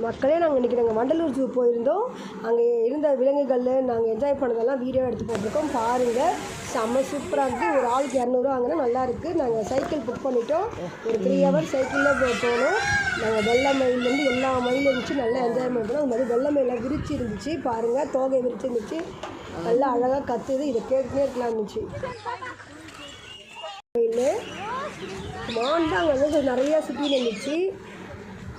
மக்களே நாங்கள் இன்றைக்கி நாங்கள் வண்டலூர் ஜூ போயிருந்தோம். அங்கே இருந்த விலங்குகள் நாங்கள் என்ஜாய் பண்ணதெல்லாம் வீடியோ எடுத்து போட்டிருக்கோம். பாருங்கள் செம்ம சூப்பராக இருக்குது ஒரு ஆளுக்கு இரநூறுவா வாங்கினா நல்லா இருக்குது நாங்கள் சைக்கிள் புக் பண்ணிட்டோம். ஒரு த்ரீ ஹவர் சைக்கிளில் போனோம். நாங்கள் வெள்ளை மயிலேருந்து எல்லா மயிலும் இருந்துச்சு. நல்லா என்ஜாய் பண்ணோம். அது மாதிரி வெள்ளை மயிலாம் விரிச்சு இருந்துச்சு. பாருங்கள் தோகை விரிச்சு இருந்துச்சு. நல்லா அழகாக கத்துது. இதை கேட்டுனே இருக்கலாம் இருந்துச்சு. மயில். மான் தான் அங்கே வந்து நிறையா சுற்றி இருந்துச்சு.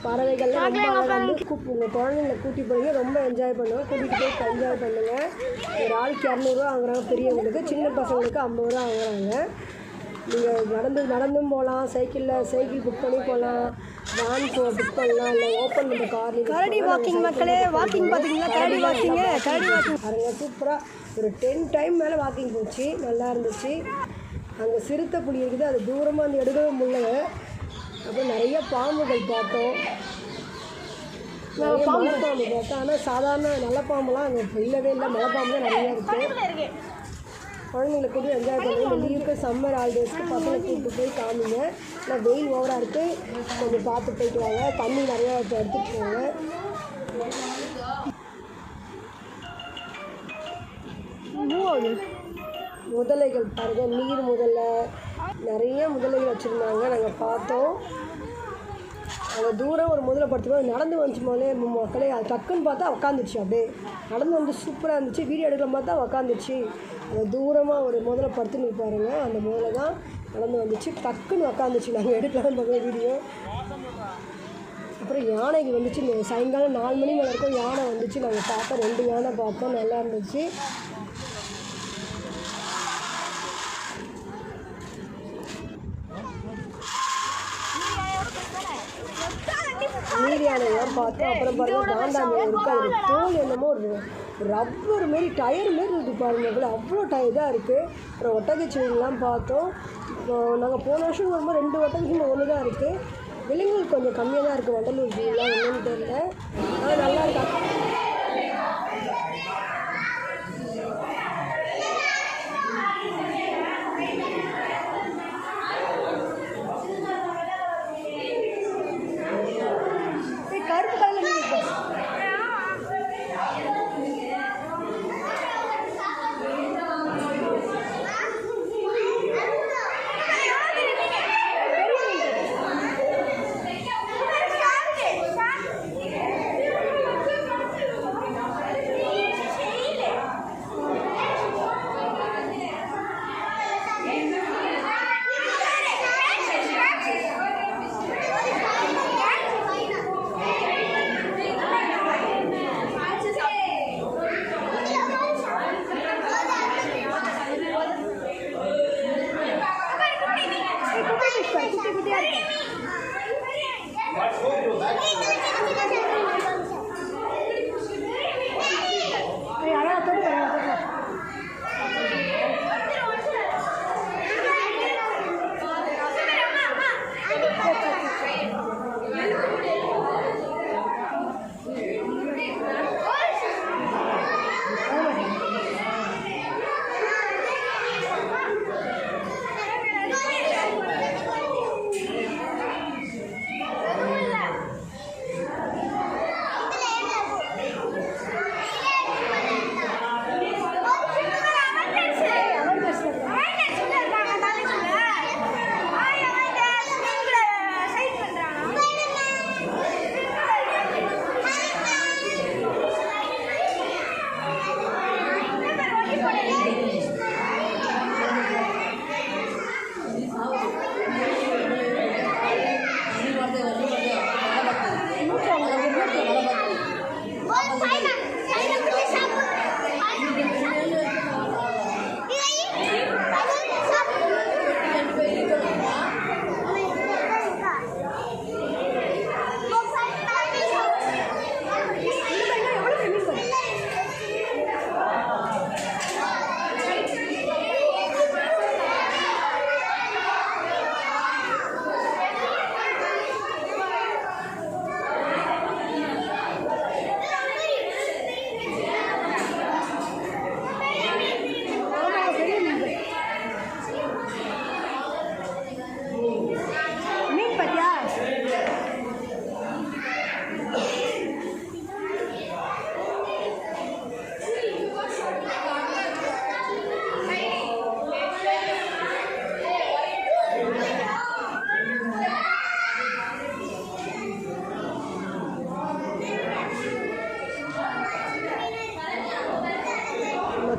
பறவைகள்லாம் ரொம்ப அழகாக வந்து கூப் உங்கள் குழந்தைங்கள கூட்டி போய் ரொம்ப என்ஜாய் பண்ணுவோம் கூட்டிகிட்டு போய் என்ஜாய் பண்ணுங்கள் ஒரு ஆளுக்கு இரநூறுவா வாங்குறாங்க பெரியவங்களுக்கு. சின்ன பசங்களுக்கு ஐம்பது ரூபா வாங்குறாங்க. நீங்கள் நடந்து நடந்தும் போகலாம். சைக்கிளில் சைக்கிள் புக் பண்ணி போகலாம். வேன் போ புக் பண்ணலாம். இல்லை ஓப்பன் பண்ணுற கார் கரடி வாக்கிங் மக்களே வாக்கிங் பார்த்தீங்களா கரடி வாக்கிங்க கரடி வாக்கிங் பாருங்க சூப்பராக ஒரு டென் டைம் மேலே வாக்கிங் போச்சு. நல்லா இருந்துச்சு. அங்கே சிறுத்தை புலி இருக்குது. அது தூரமாக அந்த எடுக்கவே முடியல. அப்புறம் நிறைய பாம்புகள் பார்த்தோம். நிறைய மலைப்பாம்பு பார்த்தோம். ஆனால் சாதாரண நல்ல பாம்புலாம் அங்கே இல்லவே இல்லை. மலைப்பாம்பு தான் நிறையா இருக்குது குழந்தைங்களை கூட என்ஜாய் பண்ணுங்க இந்த லீவுக்கு சம்மர் ஹாலிடேஸ்க்கு பசங்களை கூப்பிட்டு போய் காமிங்க. இல்லை வெயில் ஓவராக இருக்குது கொஞ்சம் பார்த்து போயிட்டு வாங்க. தண்ணி நிறையா எடுத்துகிட்டு போங்க. முதலைகள் பாருங்கள் நீர் முதலை. நிறைய முதலைகள் வச்சுருந்தாங்க நாங்கள் பார்த்தோம். அங்கே தூரம் ஒரு முதல்ல படுத்துவோம் நடந்து வந்துச்சு போலே மக்களே அது டக்குன்னு பார்த்தா உக்காந்துச்சு அப்படியே. நடந்து வந்து சூப்பராக இருந்துச்சு வீடியோ எடுக்கலாம் பார்த்தா உக்காந்துச்சு அந்த தூரமாக ஒரு முதல்ல படுத்துன்னு பாருங்க அந்த முதல்ல தான் நடந்து வந்துச்சு. டக்குன்னு உக்காந்துச்சு நாங்கள் எடுக்கலாம் பார்த்தோம் வீடியோ. அப்புறம் யானைக்கு வந்துச்சு இந்த சாயங்காலம் நாலு மணி மேலே இருக்கும் யானை வந்துச்சு. நாங்கள் பார்த்தோம் ரெண்டு யானை பார்த்தோம் நல்லா இருந்துச்சு. யானையெல்லாம் பார்த்தோம் அப்புறம் பாருங்க காண்டாமி இருக்கு அது தோல் என்னமோ ஒரு ரப்பர் மாரி டயர் மாரி இருக்குது பாருங்க. இவ்வளோ அவ்வளோ டயர் இதாக இருக்குது அப்புறம் ஒட்டகச்சிவிங்கெலாம் பார்த்தோம். நாங்கள் போன வருஷம் வரும்போது ரெண்டு ஒட்டகச்சிவிங்க ஒன்று தான் இருக்குது விலங்குகள் கொஞ்சம் கம்மியாக தான் இருக்குது வண்டலூர் ஜூலாம் என்னன்னு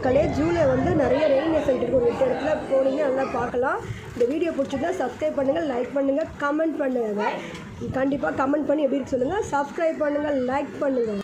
மக்களே ஜூலை வந்து நிறைய ரெயின் எஃபெக்ட் இருக்கும் ஒரு எட்டு இடத்துல போனீங்கன்னா நல்லா பார்க்கலாம். இந்த வீடியோ பிடிச்சிருந்தா சப்ஸ்கிரைப் பண்ணுங்கள் லைக் பண்ணுங்கள் கமெண்ட் பண்ணுங்கள் கண்டிப்பாக கமெண்ட் பண்ணி எப்படி சொல்லுங்கள் சப்ஸ்கிரைப் பண்ணுங்கள் லைக் பண்ணுங்கள்